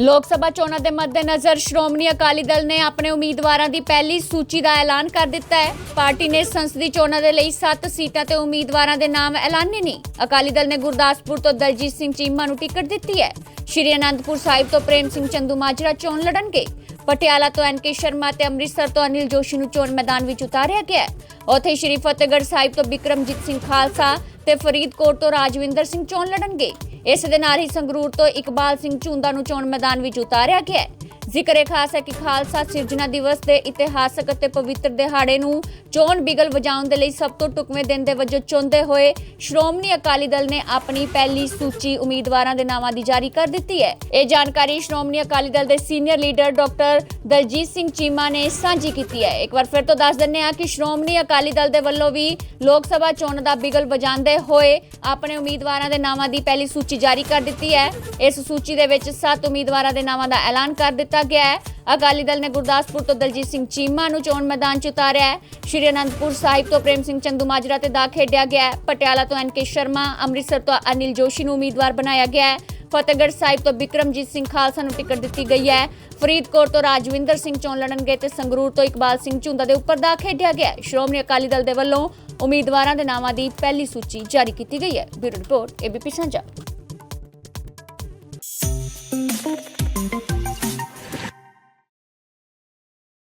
ਲੋਕ ਸਭਾ ਚੋਣਾਂ ਦੇ ਮੱਦੇਨਜ਼ਰ ਸ਼੍ਰੋਮਣੀ ਅਕਾਲੀ ਦਲ ਨੇ ਆਪਣੇ ਉਮੀਦਵਾਰਾਂ ਦੀ ਪਹਿਲੀ ਸੂਚੀ ਦਾ ਐਲਾਨ ਕਰ ਦਿੱਤਾ ਹੈ। ਪਾਰਟੀ ਨੇ ਸੰਸਦੀ ਚੋਣਾਂ ਦੇ ਲਈ 7 ਸੀਟਾਂ ਤੇ ਉਮੀਦਵਾਰਾਂ ਦੇ ਨਾਮ ਐਲਾਨੇ ਨੇ। ਅਕਾਲੀ ਦਲ ਨੇ ਗੁਰਦਾਸਪੁਰ ਤੋਂ ਦਲਜੀਤ ਸਿੰਘ ਚੀਮਾ ਨੂੰ ਟਿਕਟ ਦਿੱਤੀ ਹੈ। ਸ਼੍ਰੀ ਅਨੰਦਪੁਰ ਸਾਹਿਬ ਤੋਂ ਪ੍ਰੇਮ ਸਿੰਘ ਚੰਦੂ ਮਾਜਰਾ ਚੋਣ ਲੜਨਗੇ ਪਟਿਆਲਾ ਤੋਂ ਐਨਕੇ ਸ਼ਰਮਾ ਤੇ ਅੰਮ੍ਰਿਤਸਰ ਤੋਂ ਅਨਿਲ ਜੋਸ਼ੀ ਨੂੰ ਚੋਣ ਮੈਦਾਨ ਵਿੱਚ ਉਤਾਰਿਆ ਗਿਆ ਹੈ। ਉੱਥੇ ਸ਼੍ਰੀ ਫਤਿਹਗੜ੍ਹ ਸਾਹਿਬ ਤੋਂ ਬਿਕਰਮਜੀਤ ਸਿੰਘ ਖਾਲਸਾ ਤੇ ਫਰੀਦਕੋਟ ਤੋਂ ਰਾਜਵਿੰਦਰ ਸਿੰਘ ਚੋਣ ਲੜਨਗੇ। ਇਸ ਦੇ ਨਾਲ ਹੀ ਸੰਗਰੂਰ ਤੋਂ ਇਕਬਾਲ ਸਿੰਘ ਝੁੰਦਾ ਨੂੰ ਚੋਣ ਮੈਦਾਨ ਵਿੱਚ ਉਤਾਰਿਆ ਗਿਆ ਹੈ। ਜ਼ਿਕਰ ਇਹ ਖਾਸ ਹੈ ਕਿ ਖਾਲਸਾ ਸਿਰਜਣਾ ਦਿਵਸ ਦੇ ਇਤਿਹਾਸਕ ਅਤੇ ਪਵਿੱਤਰ ਦਿਹਾੜੇ ਨੂੰ ਚੋਣ ਬਿਗਲ ਵਜਾਉਣ ਦੇ ਲਈ ਸਭ ਤੋਂ ਟੁਕਵੇਂ ਦਿਨ ਦੇ ਵਜੋਂ ਚੁਣਦੇ ਹੋਏ ਸ਼੍ਰੋਮਣੀ ਅਕਾਲੀ ਦਲ ਨੇ ਆਪਣੀ ਪਹਿਲੀ ਸੂਚੀ ਉਮੀਦਵਾਰਾਂ ਦੇ ਨਾਵਾਂ ਦੀ ਜਾਰੀ ਕਰ ਦਿੱਤੀ ਹੈ। ਇਹ ਜਾਣਕਾਰੀ ਸ਼੍ਰੋਮਣੀ ਅਕਾਲੀ ਦਲ ਦੇ senior leader doctor Daljit Singh Cheema ਨੇ ਸਾਂਝੀ ਕੀਤੀ ਹੈ। ਇੱਕ ਵਾਰ ਫਿਰ ਤੋਂ ਦੱਸ ਦਿੰਦੇ ਹਾਂ ਕਿ ਸ਼੍ਰੋਮਣੀ ਅਕਾਲੀ ਦਲ ਦੇ ਵੱਲੋਂ ਵੀ ਲੋਕ ਸਭਾ ਚੋਣ ਦਾ ਬਿਗਲ ਵਜਾਉਂਦੇ ਹੋਏ ਆਪਣੇ ਉਮੀਦਵਾਰਾਂ ਦੇ ਨਾਵਾਂ ਦੀ ਪਹਿਲੀ ਸੂਚੀ ਜਾਰੀ ਕਰ ਦਿੱਤੀ ਹੈ। ਇਸ ਸੂਚੀ ਦੇ ਵਿੱਚ 7 ਉਮੀਦਵਾਰਾਂ ਦੇ ਨਾਵਾਂ ਦਾ ਐਲਾਨ ਕਰ ਦਿੱਤਾ ਗਿਆ ਹੈ। ਅਕਾਲੀ ਦਲ ਨੇ ਗੁਰਦਾਸਪੁਰ ਤੋਂ ਦਲਜੀਤ ਸਿੰਘ ਚੀਮਾ ਨੂੰ ਚੋਣ ਮੈਦਾਨ 'ਚ ਉਤਾਰਿਆ ਹੈ। ਸ਼੍ਰੀ ਅਨੰਦਪੁਰ ਸਾਹਿਬ ਤੋਂ ਪ੍ਰੇਮ ਸਿੰਘ ਚੰਦੂ ਮਾਜਰਾ ਤੇ ਦਾ ਖੇਡਿਆ ਗਿਆ ਹੈ। ਪਟਿਆਲਾ ਤੋਂ ਐਨਕੇ ਸ਼ਰਮਾ, ਅੰਮ੍ਰਿਤਸਰ ਤੋਂ ਅਨਿਲ ਜੋਸ਼ੀ ਨੂੰ ਉਮੀਦਵਾਰ ਬਣਾਇਆ ਗਿਆ ਹੈ। ਫਤਿਹਗੜ੍ਹ ਸਾਹਿਬ ਤੋਂ ਬਿਕਰਮਜੀਤ ਸਿੰਘ ਖਾਲਸਾ ਨੂੰ ਟਿਕਟ ਦਿੱਤੀ ਗਈ ਹੈ। ਫਰੀਦਕੋਟ ਤੋਂ ਰਾਜਵਿੰਦਰ ਸਿੰਘ ਚੋਣ ਲੜਨਗੇ ਤੇ ਸੰਗਰੂਰ ਤੋਂ ਇਕਬਾਲ ਸਿੰਘ ਝੁੰਦਾ ਦੇ ਉੱਪਰ ਦਾ ਖੇਡਿਆ ਗਿਆ ਸ਼੍ਰੋਮਣੀ ਅਕਾਲੀ ਦਲ ਦੇ ਵੱਲੋਂ ਉਮੀਦਵਾਰਾਂ ਦੇ ਨਾਵਾਂ ਦੀ ਪਹਿਲੀ ਸੂਚੀ ਜਾਰੀ ਕੀਤੀ ਗਈ ਹੈ। ਬਿਊਰੋ ਰਿਪੋਰਟ, ਏਬੀਪੀ ਸਾਂਝਾ।